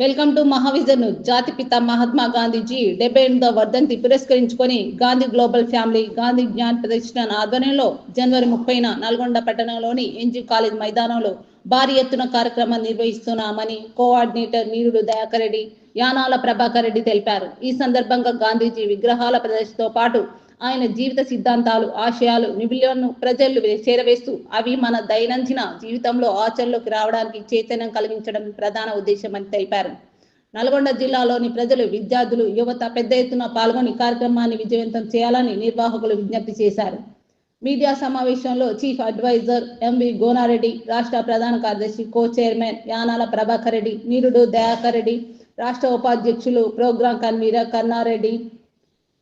Welcome to మహావిజన్. జాతిపిత మహాత్మా గాంధీజీ డెబ్బై ఎనిమిదవ వర్ధంతి పురస్కరించుకొని గాంధీ గ్లోబల్ ఫ్యామిలీ గాంధీ జ్ఞాన్ ప్రదర్శన ఆధ్వర్యంలో జనవరి ముప్పైన నల్గొండ పట్టణంలోని ఎన్జీ కాలేజ్ మైదానంలో భారీ ఎత్తున కార్యక్రమం నిర్వహిస్తున్నామని కోఆర్డినేటర్ నీరుడు దయాకర్ రెడ్డి యానాల ప్రభాకర్ రెడ్డి తెలిపారు. ఈ సందర్భంగా గాంధీజీ విగ్రహాల ప్రదర్శనతో పాటు ఆయన జీవిత సిద్ధాంతాలు ఆశయాలు నిబిలను ప్రజలు చేరవేస్తూ అవి మన దైనందిన జీవితంలో ఆచరణలోకి రావడానికి చైతన్యం కలిగించడం ప్రధాన ఉద్దేశమని తెలిపారు. నల్గొండ జిల్లాలోని ప్రజలు విద్యార్థులు యువత పెద్ద ఎత్తున పాల్గొని కార్యక్రమాన్ని విజయవంతం చేయాలని నిర్వాహకులు విజ్ఞప్తి చేశారు. మీడియా సమావేశంలో చీఫ్ అడ్వైజర్ ఎంవి గోనారెడ్డి రాష్ట్ర ప్రధాన కార్యదర్శి కో చైర్మన్ యానాల ప్రభాకర్ రెడ్డి నీరుడు దయాకర్ రెడ్డి రాష్ట్ర ఉపాధ్యక్షులు program convener Karnareddy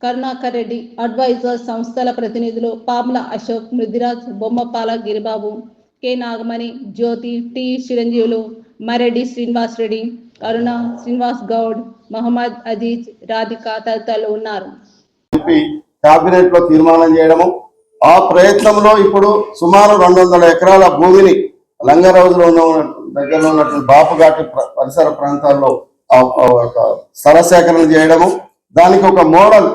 Karunakar Reddy adviser సంస్థల ప్రతినిధులు పాముల అశోక్ మృదిరాజ్ బొమ్మపాల గిరిబాబు కె నాగమణి జ్యోతి టి చిరంజీవులు మరెడ్డి శ్రీనివాస్ రెడ్డి కరుణ శ్రీనివాస్ గౌడ్ మహమ్మద్ అజీజ్ రాధిక తదితరులు ఉన్నారు. కేబినెట్లో తీర్మానం చేయడము. ఆ ప్రయత్నంలో ఇప్పుడు సుమారు రెండు వందల ఎకరాల భూమిని లంగరౌజులో ఉన్న దగ్గరలో ఉన్నటువంటి బాపుఘాటి పరిసర ప్రాంతాల్లో స్థల సేకరణ చేయడము. దానికి ఒక మోడల్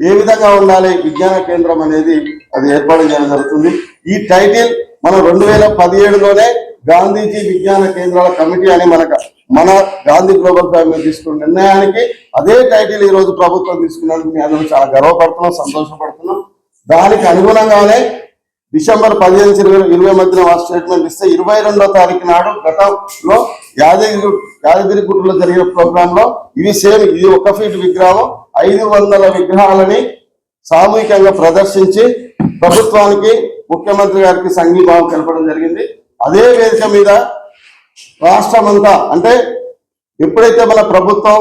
ఏ విధంగా ఉండాలి? విజ్ఞాన కేంద్రం అనేది అది ఏర్పాటు చేయడం జరుగుతుంది. ఈ టైటిల్ మనం రెండు వేల పదిహేడులోనే గాంధీజీ విజ్ఞాన కేంద్రాల కమిటీ అని మనకు మన గాంధీ గ్లోబల్ ఫ్యామిలీ తీసుకున్న నిర్ణయానికి అదే టైటిల్ ఈ రోజు ప్రభుత్వం తీసుకున్నందుకు మేము చాలా గర్వపడుతున్నాం సంతోషపడుతున్నాం. దానికి అనుగుణంగానే డిసెంబర్ పదిహేను ఇరవై ఇరవై మధ్యన స్టేట్మెంట్ ఇస్తే ఇరవై రెండో తారీఖు నాడు గతంలో యాదగిరి యాదగిరి గుట్టలో జరిగిన ప్రోగ్రామ్లో ఇవి సేమ్ ఇది ఒక ఫీట్ విగ్రహం ఐదు వందల విగ్రహాలని సామూహికంగా ప్రదర్శించి ప్రభుత్వానికి ముఖ్యమంత్రి గారికి సంఘీభావం తెలపడం జరిగింది. అదే వేదిక మీద రాష్ట్రమంతా అంటే ఎప్పుడైతే మన ప్రభుత్వం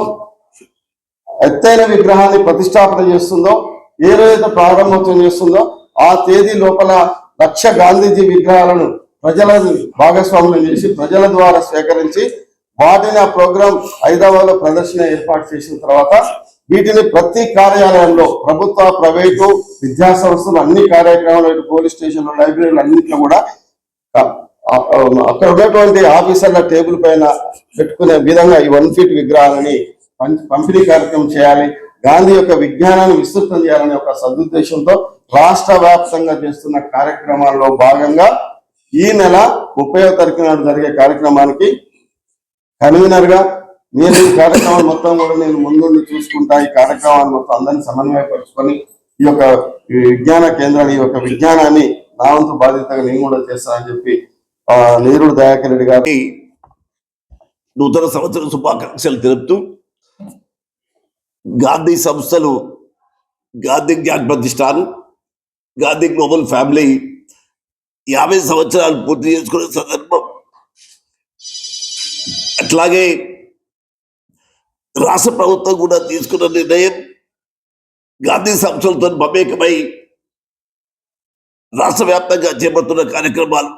ఎత్తైన విగ్రహాన్ని ప్రతిష్టాపన చేస్తుందో ఏ రోజైతే ప్రారంభోత్సవం చేస్తుందో ఆ తేదీ లోపల లక్ష గాంధీజీ విగ్రహాలను ప్రజల భాగస్వామ్యం చేసి ప్రజల ద్వారా సేకరించి వాటిని ఆ ప్రోగ్రాం హైదరాబాద్ ప్రదర్శన ఏర్పాటు చేసిన తర్వాత వీటిని ప్రతి కార్యాలయంలో ప్రభుత్వ ప్రైవేటు విద్యా సంస్థలు అన్ని కార్యక్రమాలు పోలీస్ స్టేషన్లు లైబ్రరీలు అన్నింటిలో కూడా అక్కడ ఉన్నటువంటి ఆఫీసర్ల టేబుల్ పైన పెట్టుకునే విధంగా ఈ వన్ ఫీట్ విగ్రహాలని పం- పంపిణీ కార్యక్రమం చేయాలి. గాంధీ యొక్క విజ్ఞానాన్ని విస్తృతం చేయాలనే ఒక సదుద్దేశంతో రాష్ట్ర వ్యాప్తంగా చేస్తున్న కార్యక్రమాల్లో భాగంగా ఈ నెల ముప్పైవ తారీఖు నాడు జరిగే కార్యక్రమానికి కన్వీనర్గా నేను ఈ కార్యక్రమాన్ని మొత్తం కూడా నేను ముందుండి చూసుకుంటా ఈ కార్యక్రమాన్ని మొత్తం అందరినీ సమన్వయపరుచుకొని ఈ యొక్క విజ్ఞాన కేంద్రాన్ని ఈ యొక్క విజ్ఞానాన్ని నా వంతు బాధ్యతగా నేను కూడా చేస్తానని చెప్పి ఆ నీరుడు దయాకర్ రెడ్డి గారి నూతన సంవత్సర శుభాకాంక్షలు తెలుపుతూ గాంధీ సంస్థలు గాంధీ జ్ఞాన్ ప్రతిష్టాన్ గాంధీ గ్లోబల్ ఫ్యామిలీ యాభై సంవత్సరాలు పూర్తి చేసుకునే సందర్భం. అట్లాగే రాష్ట్ర ప్రభుత్వం కూడా తీసుకున్న నిర్ణయం గాంధీ సంస్థలతో మమేకమై రాష్ట్ర వ్యాప్తంగా చేపడుతున్న కార్యక్రమాలు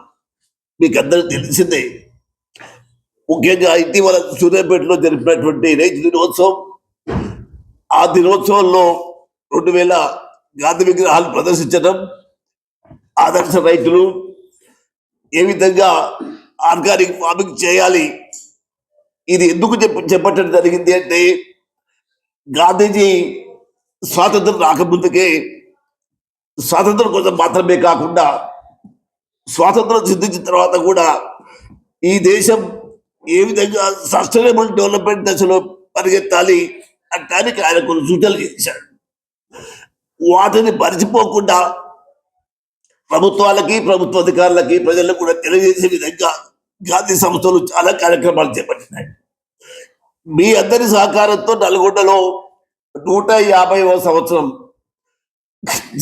మీకు అందరికీ తెలిసిందే. ముఖ్యంగా ఇటీవల సూర్యాపేటలో జరిపినటువంటి రైతు దినోత్సవం ఆ దినోత్సవంలో రెండు వేల గాంధీ విగ్రహాలు ప్రదర్శించడం ఆదర్శ రైతులు ఏ విధంగా ఆర్గానిక్ ఫార్మింగ్ చేయాలి? ఇది ఎందుకు చెప్ప చెప్పటం జరిగింది అంటే గాంధీజీ స్వాతంత్రం రాకముందుకే స్వాతంత్రం కోసం మాత్రమే కాకుండా స్వాతంత్రం సిద్ధించిన తర్వాత కూడా ఈ దేశం ఏ విధంగా సస్టైనబుల్ డెవలప్మెంట్ దశలో పరిగెత్తాలి అంటానికి ఆయన కొన్ని సూచనలు చేశాడు. వాటిని మరిచిపోకుండా ప్రభుత్వాలకి ప్రభుత్వ అధికారులకి ప్రజలకు కూడా తెలియజేసే విధంగా గాంధీ సంస్థలు చాలా కార్యక్రమాలు చేపట్టినాయి. మీ అందరి సహకారంతో నల్గొండలో నూట యాభైవ సంవత్సరం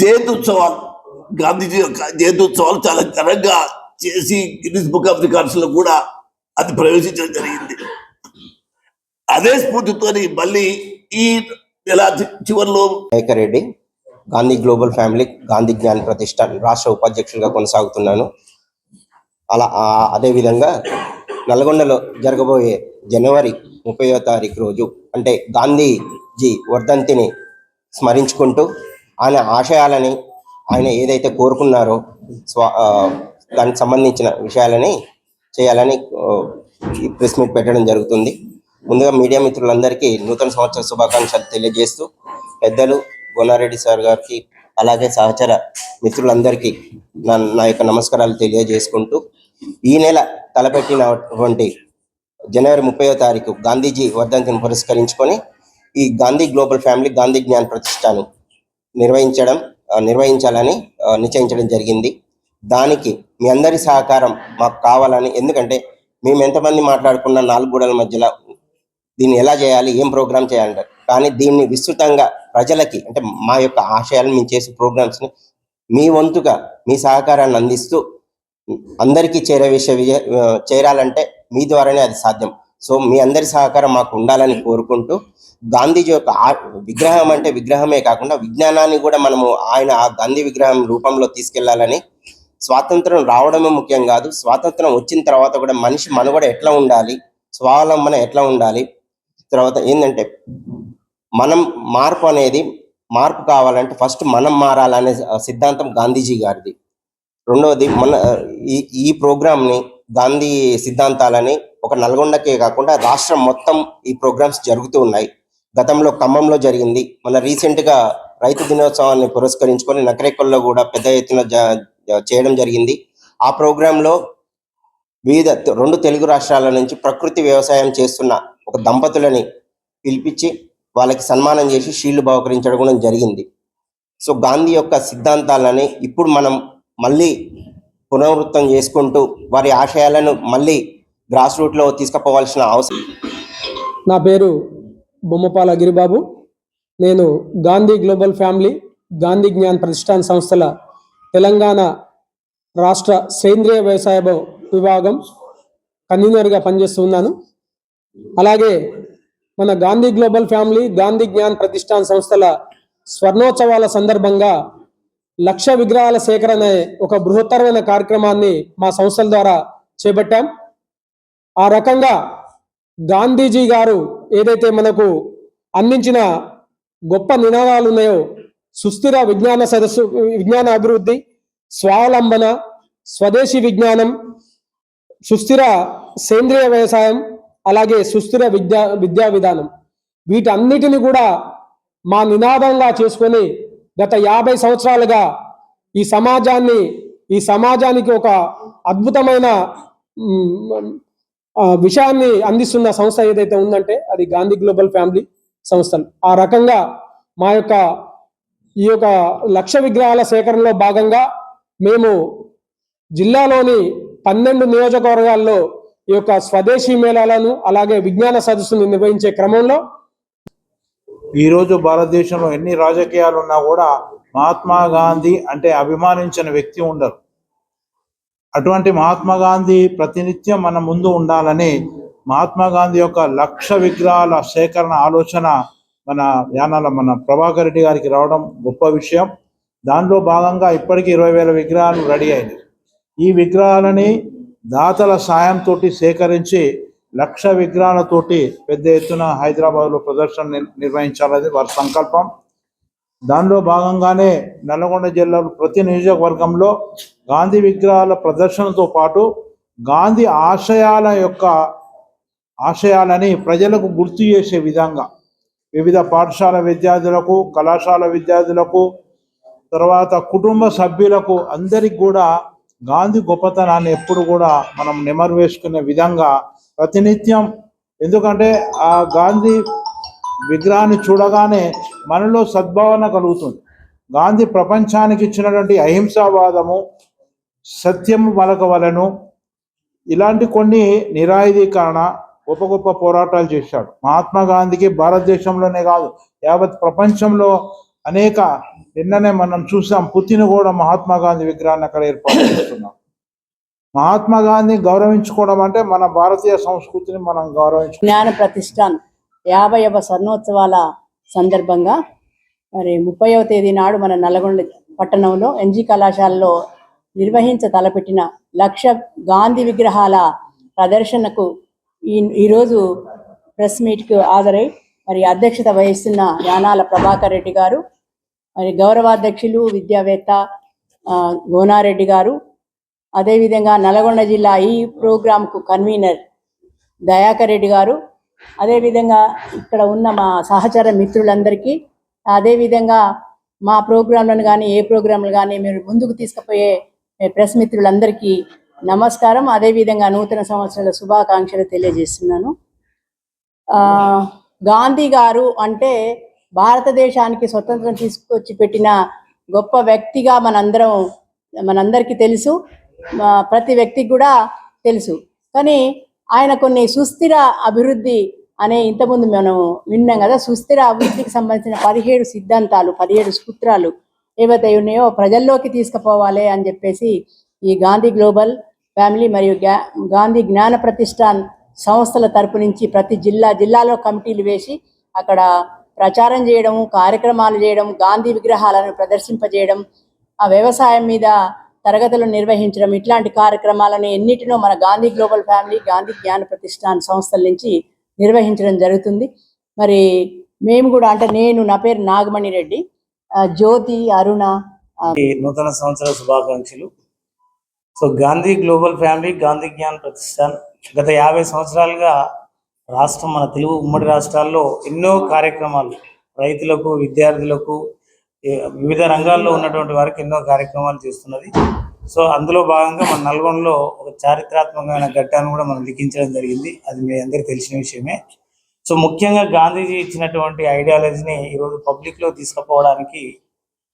జయంతుత్సవాలు గాంధీజీ యొక్క జయంత్యుత్సవాలు చాలా ఘనంగా చేసి గిన్నిస్ బుక్ ఆఫ్ రికార్డ్స్లో కూడా అది ప్రవేశించడం జరిగింది. అదే స్ఫూర్తితోని మళ్ళీ ఈ నెల చివరిలో రెడ్డి గాంధీ గ్లోబల్ ఫ్యామిలీ గాంధీ జ్ఞాన ప్రతిష్టాన్ రాష్ట్ర ఉపాధ్యక్షులుగా కొనసాగుతున్నాను. అలా అదేవిధంగా నల్గొండలో జరగబోయే జనవరి ముప్పైవ తారీఖు రోజు అంటే గాంధీజీ వర్ధంతిని స్మరించుకుంటూ ఆయన ఆశయాలని ఆయన ఏదైతే కోరుకున్నారో స్వా దానికి సంబంధించిన విషయాలని చేయాలని ఈ ప్రెస్ మీట్ పెట్టడం జరుగుతుంది. ముందుగా మీడియా మిత్రులందరికీ నూతన సంవత్సర శుభాకాంక్షలు తెలియజేస్తూ పెద్దలు గోనారెడ్డి సార్ గారికి అలాగే సహచర మిత్రులందరికీ నా నా యొక్క నమస్కారాలు తెలియజేసుకుంటూ ఈ నెల తలపెట్టినటువంటి జనవరి ముప్పైవ తారీఖు గాంధీజీ వర్ధంతిని పురస్కరించుకొని ఈ గాంధీ గ్లోబల్ ఫ్యామిలీ గాంధీ జ్ఞాన్ ప్రతిష్టాను నిర్వహించడం నిర్వహించాలని నిశ్చయించడం జరిగింది. దానికి మీ అందరి సహకారం మాకు కావాలని ఎందుకంటే మేము ఎంతమంది మాట్లాడుకున్న నాలుగు గోడల మధ్యలో దీన్ని ఎలా చేయాలి ఏం ప్రోగ్రామ్ చేయాలంటారు. కానీ దీన్ని విస్తృతంగా ప్రజలకి అంటే మా యొక్క ఆశయాలను మేము చేసే ప్రోగ్రామ్స్ని మీ వంతుగా మీ సహకారాన్ని అందిస్తూ అందరికీ చేరవేసే విషయ చేరాలంటే మీ ద్వారానే అది సాధ్యం. సో మీ అందరి సహకారం మాకు ఉండాలని కోరుకుంటూ గాంధీజీ యొక్క విగ్రహం అంటే విగ్రహమే కాకుండా విజ్ఞానాన్ని కూడా మనము ఆయన ఆ గాంధీ విగ్రహం రూపంలో తీసుకెళ్ళాలని స్వాతంత్రం రావడమే ముఖ్యం కాదు. స్వాతంత్రం వచ్చిన తర్వాత కూడా మనిషి మనుగడ ఎట్లా ఉండాలి? స్వావలంబన ఎట్లా ఉండాలి? తర్వాత ఏంటంటే మనం మార్పు అనేది మార్పు కావాలంటే ఫస్ట్ మనం మారాలనే సిద్ధాంతం గాంధీజీ గారిది. రెండవది మన ఈ ఈ ప్రోగ్రామ్ని గాంధీ సిద్ధాంతాలని ఒక నల్గొండకే కాకుండా రాష్ట్రం మొత్తం ఈ ప్రోగ్రామ్స్ జరుగుతూ ఉన్నాయి. గతంలో ఖమ్మంలో జరిగింది. మన రీసెంట్గా రైతు దినోత్సవాన్ని పురస్కరించుకొని నకరేకల్లో కూడా పెద్ద ఎత్తున చేయడం జరిగింది. ఆ ప్రోగ్రాంలో వివిధ రెండు తెలుగు రాష్ట్రాల నుంచి ప్రకృతి వ్యవసాయం చేస్తున్న ఒక దంపతులని పిలిపించి వాళ్ళకి సన్మానం చేసి షీల్డ్ బహుకరించడం కూడా జరిగింది. సో గాంధీ యొక్క సిద్ధాంతాలని ఇప్పుడు మనం మళ్ళీ పునరావృతం చేసుకుంటూ వారి ఆశయాలను మళ్ళీ గ్రాస్ రూట్లో తీసుకుపోవాల్సిన అవసరం. నా పేరు బొమ్మపాల గిరిబాబు. నేను గాంధీ గ్లోబల్ ఫ్యామిలీ గాంధీ జ్ఞాన్ ప్రతిష్టాన్ సంస్థల తెలంగాణ రాష్ట్ర సేంద్రియ వ్యవసాయ విభాగం కన్వీనర్గా పనిచేస్తున్నాను అలాగే మన గాంధీ గ్లోబల్ ఫ్యామిలీ గాంధీ జ్ఞాన్ ప్రతిష్టాన్ సంస్థల స్వర్ణోత్సవాల సందర్భంగా లక్ష విగ్రహాల సేకరణ అనే ఒక బృహత్తరమైన కార్యక్రమాన్ని మా సంస్థల ద్వారా చేపట్టాం. ఆ రకంగా గాంధీజీ గారు ఏదైతే మనకు అందించిన గొప్ప నినాదాలు ఉన్నాయో సుస్థిర విజ్ఞాన సదస్సు విజ్ఞాన అభివృద్ధి స్వావలంబన స్వదేశీ విజ్ఞానం సుస్థిర సేంద్రియ వ్యవసాయం అలాగే సుస్థిర విద్యా విద్యా విధానం. వీటన్నిటిని కూడా మా నినాదంగా చేసుకొని గత యాభై సంవత్సరాలుగా ఈ సమాజాన్ని ఈ సమాజానికి ఒక అద్భుతమైన విషయాన్ని అందిస్తున్న సంస్థ ఏదైతే ఉందంటే అది గాంధీ గ్లోబల్ ఫ్యామిలీ సంస్థలు. ఆ రకంగా మా యొక్క ఈ యొక్క లక్ష విగ్రహాల సేకరణలో భాగంగా మేము జిల్లాలోని పన్నెండు నియోజకవర్గాల్లో ఈ యొక్క స్వదేశీ మేళాలను అలాగే విజ్ఞాన సదస్సును నిర్వహించే క్రమంలో ఈరోజు భారతదేశంలో ఎన్ని రాజకీయాలు ఉన్నా కూడా మహాత్మా గాంధీ అంటే అభిమానించిన వ్యక్తి ఉండరు. అటువంటి మహాత్మా గాంధీ ప్రతినిత్యం మన ముందు ఉండాలని మహాత్మా గాంధీ యొక్క లక్ష విగ్రహాల సేకరణ ఆలోచన మన యానాల మన ప్రభాకర్ రెడ్డి గారికి రావడం గొప్ప విషయం. దానిలో భాగంగా ఇప్పటికీ ఇరవై వేల విగ్రహాలు రెడీ అయినాయి. ఈ విగ్రహాలని దాతల సాయంతో సేకరించి లక్ష విగ్రహాలతోటి పెద్ద ఎత్తున హైదరాబాద్లో ప్రదర్శన నిర్వహించాలనేది వారి సంకల్పం. దానిలో భాగంగానే నల్గొండ జిల్లాలో ప్రతి నియోజకవర్గంలో గాంధీ విగ్రహాల ప్రదర్శనతో పాటు గాంధీ ఆశయాల యొక్క ఆశయాలని ప్రజలకు గుర్తు చేసే విధంగా వివిధ పాఠశాల విద్యార్థులకు కళాశాల విద్యార్థులకు తర్వాత కుటుంబ సభ్యులకు అందరికి కూడా గాంధీ గొప్పతనాన్ని ఎప్పుడు కూడా మనం నెమరు వేసుకునే విధంగా ప్రతినిత్యం. ఎందుకంటే ఆ గాంధీ విగ్రహాన్ని చూడగానే మనలో సద్భావన కలుగుతుంది. గాంధీ ప్రపంచానికి ఇచ్చినటువంటి అహింసావాదము సత్యము పలకవలను ఇలాంటి కొన్ని నిరాయుధీకరణ గొప్ప గొప్ప పోరాటాలు చేశాడు. మహాత్మా గాంధీకి భారతదేశంలోనే కాదు యావత్ ప్రపంచంలో అనేక నిన్ననే మనం చూసాం పుతిని కూడా మహాత్మా గాంధీ విగ్రహాన్ని అక్కడ ఏర్పాటు చేస్తున్నాం. మహాత్మా గాంధీ గౌరవించుకోవడం అంటే మన భారతీయ సంస్కృతిని మనం గౌరవించు జ్ఞాన ప్రతిష్టాన్ యాభైవ స్వర్ణోత్సవాల సందర్భంగా మరి ముప్పైవ తేదీ నాడు మన నల్గొండ పట్టణంలో ఎన్జీ కళాశాలలో నిర్వహించ తలపెట్టిన లక్ష గాంధీ విగ్రహాల ప్రదర్శనకు ఈ ఈరోజు ప్రెస్ మీట్కు హాజరై మరి అధ్యక్షత వహిస్తున్న యానాల ప్రభాకర్ రెడ్డి గారు మరి గౌరవాధ్యక్షులు విద్యావేత్త గోనారెడ్డి గారు. అదేవిధంగా నల్గొండ జిల్లా ఈ ప్రోగ్రాంకు కన్వీనర్ దయాకర్ రెడ్డి గారు. అదేవిధంగా ఇక్కడ ఉన్న మా సహచర మిత్రులందరికీ అదేవిధంగా మా ప్రోగ్రాంలను కానీ ఏ ప్రోగ్రాంలు కానీ మీరు ముందుకు తీసుకుపోయే ప్రెస్ మిత్రులందరికీ నమస్కారం. అదేవిధంగా నూతన సంవత్సరాల శుభాకాంక్షలు తెలియజేస్తున్నాను. గాంధీ గారు అంటే భారతదేశానికి స్వతంత్రం తీసుకొచ్చి పెట్టిన గొప్ప వ్యక్తిగా మనందరం మనందరికీ తెలుసు. ప్రతి వ్యక్తికి కూడా తెలుసు. కానీ ఆయన కొన్ని సుస్థిర అభివృద్ధి అనే ఇంతకుముందు మనం విన్నాం కదా సుస్థిర అభివృద్ధికి సంబంధించిన పదిహేడు సిద్ధాంతాలు పదిహేడు సూత్రాలు ఏవైతే ఉన్నాయో ప్రజల్లోకి తీసుకుపోవాలి అని చెప్పేసి ఈ గాంధీ గ్లోబల్ ఫ్యామిలీ మరియు గాంధీ జ్ఞాన ప్రతిష్టాన్ సంస్థల తరపు నుంచి ప్రతి జిల్లా జిల్లాలో కమిటీలు వేసి అక్కడ ప్రచారం చేయడం కార్యక్రమాలు చేయడం గాంధీ విగ్రహాలను ప్రదర్శింపజేయడం ఆ వ్యవసాయం మీద తరగతులు నిర్వహించడం ఇట్లాంటి కార్యక్రమాలను ఎన్నిటినో మన గాంధీ గ్లోబల్ ఫ్యామిలీ గాంధీ జ్ఞాన ప్రతిష్టాన్ సంస్థల నుంచి నిర్వహించడం జరుగుతుంది. మరి మేము కూడా అంటే నేను నా పేరు నాగమణి రెడ్డి. జ్యోతి అరుణ నూతన సంవత్సర శుభాకాంక్షలు. So Gandhi global family Gandhi Gyan Pratishthan గత యాభై సంవత్సరాలుగా రాష్ట్రం మన తెలుగు ఉమ్మడి రాష్ట్రాల్లో ఎన్నో కార్యక్రమాలు రైతులకు విద్యార్థులకు వివిధ రంగాల్లో ఉన్నటువంటి వారికి ఎన్నో కార్యక్రమాలు చేస్తున్నది. సో అందులో భాగంగా మన నల్గొండలో ఒక చారిత్రాత్మకమైన ఘట్టాన్ని కూడా మనం లిఖించడం జరిగింది. అది మీ అందరికీ తెలిసిన విషయమే. సో ముఖ్యంగా గాంధీజీ ఇచ్చినటువంటి ఐడియాలజీని ఈరోజు పబ్లిక్లో తీసుకుపోవడానికి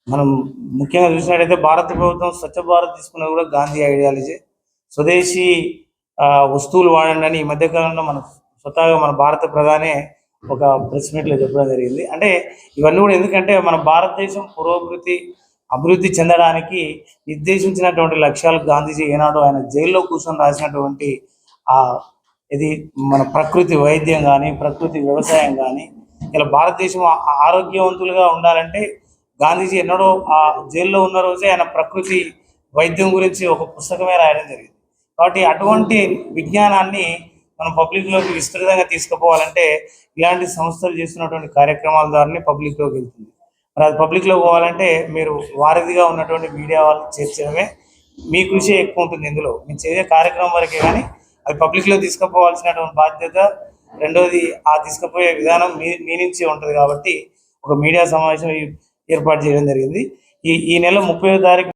మనం ముఖ్యంగా చూసినట్టయితే భారత ప్రభుత్వం స్వచ్ఛ భారత్ తీసుకున్నది కూడా గాంధీ ఐడియాలజీ. స్వదేశీ ఆ, వస్తువులు వాడండి అని ఈ మధ్యకాలంలో మన స్వతహాగా మన భారత ప్రధానే ఒక ప్రెస్ మీట్లో చెప్పడం జరిగింది. అంటే ఇవన్నీ కూడా ఎందుకంటే మన భారతదేశం పురోభివృద్ధి అభివృద్ధి చెందడానికి నిర్దేశించినటువంటి లక్ష్యాలు గాంధీజీ ఏనాడు ఆయన జైల్లో కూర్చొని రాసినటువంటి ఆ ఇది మన ప్రకృతి వైద్యం కానీ ప్రకృతి వ్యవసాయం కానీ ఇలా భారతదేశం ఆరోగ్యవంతులుగా ఉండాలంటే గాంధీజీ ఎన్నడో ఆ జైల్లో ఉన్న రోజే ఆయన ప్రకృతి వైద్యం గురించి ఒక పుస్తకమే రాయడం జరిగింది. కాబట్టి అటువంటి విజ్ఞానాన్ని మనం పబ్లిక్లోకి విస్తృతంగా తీసుకుపోవాలంటే ఇలాంటి సంస్థలు చేస్తున్నటువంటి కార్యక్రమాల ద్వారానే పబ్లిక్లోకి వెళ్తుంది. మరి అది పబ్లిక్లో పోవాలంటే మీరు వారధిగా ఉన్నటువంటి మీడియా వాళ్ళు చేర్చడమే మీ కృషి ఎక్కువ ఉంటుంది ఇందులో. మీరు చేసే కార్యక్రమం వరకే కానీ అది పబ్లిక్లో తీసుకుపోవాల్సినటువంటి బాధ్యత రెండోది ఆ తీసుకుపోయే విధానం మీ మీ నుంచి ఉంటుంది కాబట్టి ఒక మీడియా సమావేశం ఏర్పాటు చేయడం జరిగింది. ఈ ఈ నెల ముప్పై తారీఖు